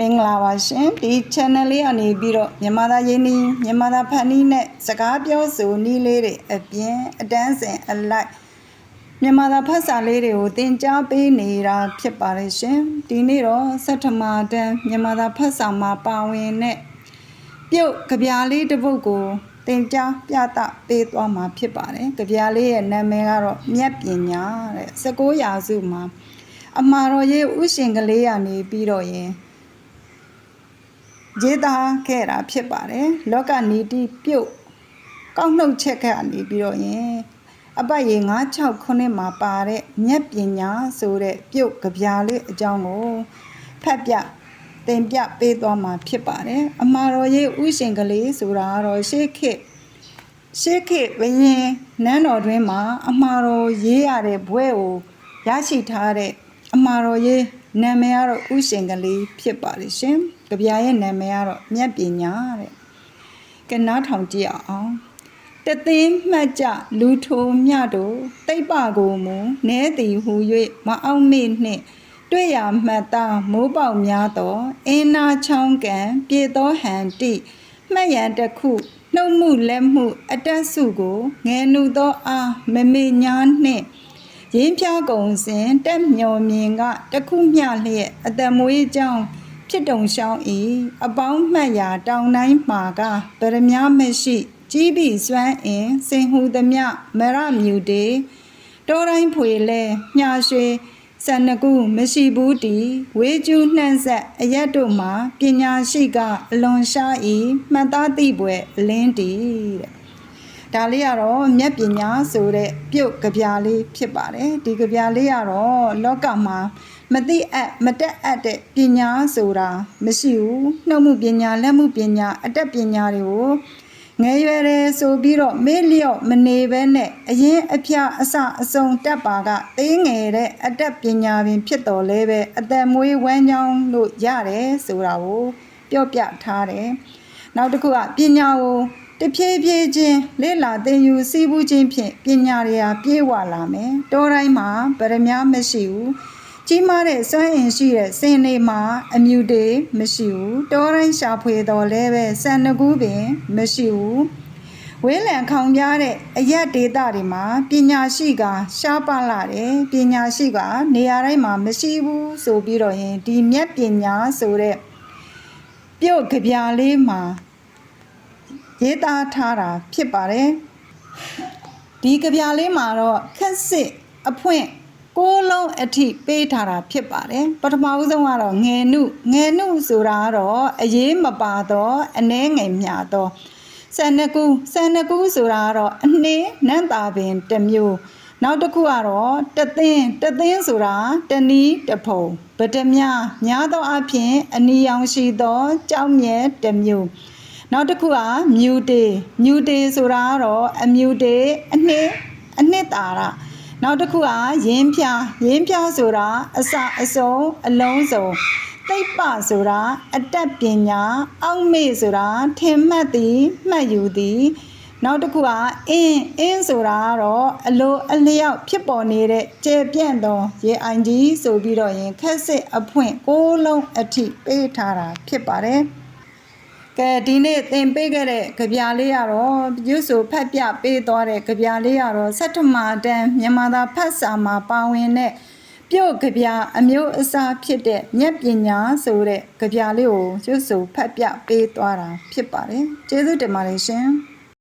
မင်္ဂလာပါရှင်ဒီ channel လေးကနေပြီးတော့မြန်မာသားရင်းနှီးမြန်မာသားဖန်နီးနဲ့စကားပြောဆိုနည်းလေးတွေအပြင်အတန်းစင်အလိုက်မြန်မာသားဖတ်စာလေးတွေကိုသင်ကြားပေးနေတာဖြစ်ပါတယ်ရှင်ဒီနေ့တော့စက်ထမတန်းမြန်မာသားဖတ်စာမှာပါဝင်တဲ့ပြုတ်ကြပြားလေးတစ်ပုဒ်ကိုသင်ကြားပြသပေးသွားမှာဖြစ်ပါတယ်ကြပြားလေးရဲ့နာမည်ကတော့မြတ်ပညာတဲ့19ရာစုမှာအမှားတော်ရေးဥရှင်ကလေးရနေပြီးတော့ရင် ရေးသားခဲ့တာဖြစ်ပါတယ်လောကနီတိပြုတ်ကောက်နှုတ်ချက်ကနေပြီးတော့ရင်အပတ်ရေ96ခုနှစ်မှာပါတဲ့မြက်ပညာဆိုတဲ့ပြုတ်ကြပြားလေးအကြောင်းကိုဖတ်ပြသင်ပြပေးသွားမှာဖြစ်ပါတယ်အမှားတော်ရေးဥရှင်ကလေးဆိုတာကတော့ရှေးခေတ်ရှေးခေတ်ဘရင်နန်းတော်တွင်မှာ အမှားတော်ရေးရတဲ့ဘွဲကိုရရှိထားတဲ့အမှားတော်ရေးနာမည်ကတော့ဥရှင်ကလေးဖြစ်ပါတယ်ရှင်။ ကြပြားရဲ့နာမည်ကတော့မြတ်ပညာတဲ့။ကနားထောင်ကြည့်အောင်။တသိန်းမှတ်ကြလူထိုမြတို့တိတ်ပကိုမူနဲသည်ဟူ၍မအောင်မေနှင့်တွေ့ရမှတ်သားမိုးပေါက်များသောအင်းနာချောင်းကံပြေသောဟန်တိမှတ်ရန်တစ်ခုနှုတ်မှုလက်မှု အတက်စုကိုငယ်နုသောအားမမေညာနှင့်ရင်းဖြားကုံစဉ်တက်မျောမြင်ကတခုမျှလျက်အတမွေးကြောင်း ဖြစ်တုံရှောင်းဤအပေါင်းမှတ်ရာတောင်တိုင်းမှာကဗရမ ्या မရှိကြီးပြီစွမ်းအင်စင်ဟူသမျှမရမြူတေတောတိုင်းဖွေလဲမြာရွှေစန္နကုမရှိဘူးတီဝေကျူးနှံ့ဆက်အရက်တို့မှာပညာရှိကအလွန်ရှားဤမှတ်သားသိပွဲအလင်းတီတဲ့ဒါလေးကတော့မြက်ပညာဆိုတဲ့ပြုတ်ကြပြားလေးဖြစ်ပါတယ်ဒီကြပြားလေးကတော့လောကမှာ မသိအပ်မတက်အပ်တဲ့ပညာဆိုတာမရှိဘူးနှုတ်မှုပညာလက်မှုပညာအတတ်ပညာတွေကိုငယ်ရွယ်တယ်ဆိုပြီးတော့မေ့လျော့မနေဘဲနဲ့အရင်အဖျားအစအစုံတက်ပါကသေးငယ်တဲ့အတတ်ပညာပင်ဖြစ်တော်လဲပဲအသက်မွေးဝမ်းကြောင်းလို့ရတယ်ဆိုတာကိုပြောပြထားတယ်နောက်တစ်ခုကပညာကိုတဖြည်းဖြည်းချင်းလေ့လာသင်ယူစီးပူးခြင်းဖြင့်ပညာတွေဟာပြေဝလာမယ်တောတိုင်းမှာဗရမ ्या မရှိဘူး ကြီးမားတဲ့စွမ်းအင်ရှိတဲ့စင်တွေမှာ အမြူတွေမရှိဘူးတောတိုင်းရှာဖွေတော်လဲပဲစံနကူးပင်မရှိဘူးဝင်းလံခေါင်ပြားတဲ့အရက်ဒေတာတွေမှာပညာရှိက ရှားပါလာတယ်ပညာရှိကနေရာတိုင်းမှာမရှိဘူးဆိုပြီးတော့ရင်ဒီမြက်ပညာဆိုတဲ့ပြုတ်ကြပြားလေးမှာရေးသားထားတာဖြစ်ပါတယ်ဒီကြပြားလေးမှာတော့ခက်စစ်အဖွင့် ကိုးလုံးအထိပေးထားတာဖြစ်ပါတယ်ပထမဦးဆုံးကတော့ငယ်နုငယ်နုဆိုတာကတော့အရေးမပါတော့အနှဲငယ်မြတော့ဆန်နကူဆန်နကူဆိုတာကတော့အနှင်းနန့်တာပင်တစ်မျိုးနောက်တစ်ခုကတော့တသင်းတသင်းဆိုတာတနီးတဖုံဗဒမြများသောအဖြစ်အနီရောင်ရှိသောကြောက်မြဲတစ်မျိုးနောက်တစ်ခုကမြူတေမြူတေဆိုတာကတော့အမြူတေအနှစ်အနှစ်တာရ နောက်တစ်ခုကရင်းဖြာရင်းဖြာဆိုတာအစအစုံအလုံးစုံသိပ္ပဆိုတာအတတ်ပညာအောက်မေ့ဆိုတာထင်မှတ်သည်မှတ်ယူသည်နောက်တစ်ခုကအင်းအင်းဆိုတာကတော့အလိုအလျောက်ဖြစ်ပေါ်နေတဲ့ကျေပြန့်သောရေအိုင်ကြီးဆိုပြီးတော့ရင်ခက်စစ်အဖွင့်ကိုးလုံးအထိပေးထားတာဖြစ်ပါတယ် ကဲဒီနေ့သင်ပေးခဲ့တဲ့ကြပြလေးကတော့ရွဆိုဖတ်ပြပေးသွားတဲ့ကြပြလေးကတော့စက်ထမတန်းမြန်မာသာဖတ်စာမှာပါဝင်တဲ့ပြုတ်ကြပြအမျိုးအစားဖြစ်တဲ့မြက်ပညာဆိုတဲ့ကြပြလေးကိုရွဆိုဖတ်ပြပေးသွားတာဖြစ်ပါတယ်ကျေးဇူးတင်ပါတယ်ရှင်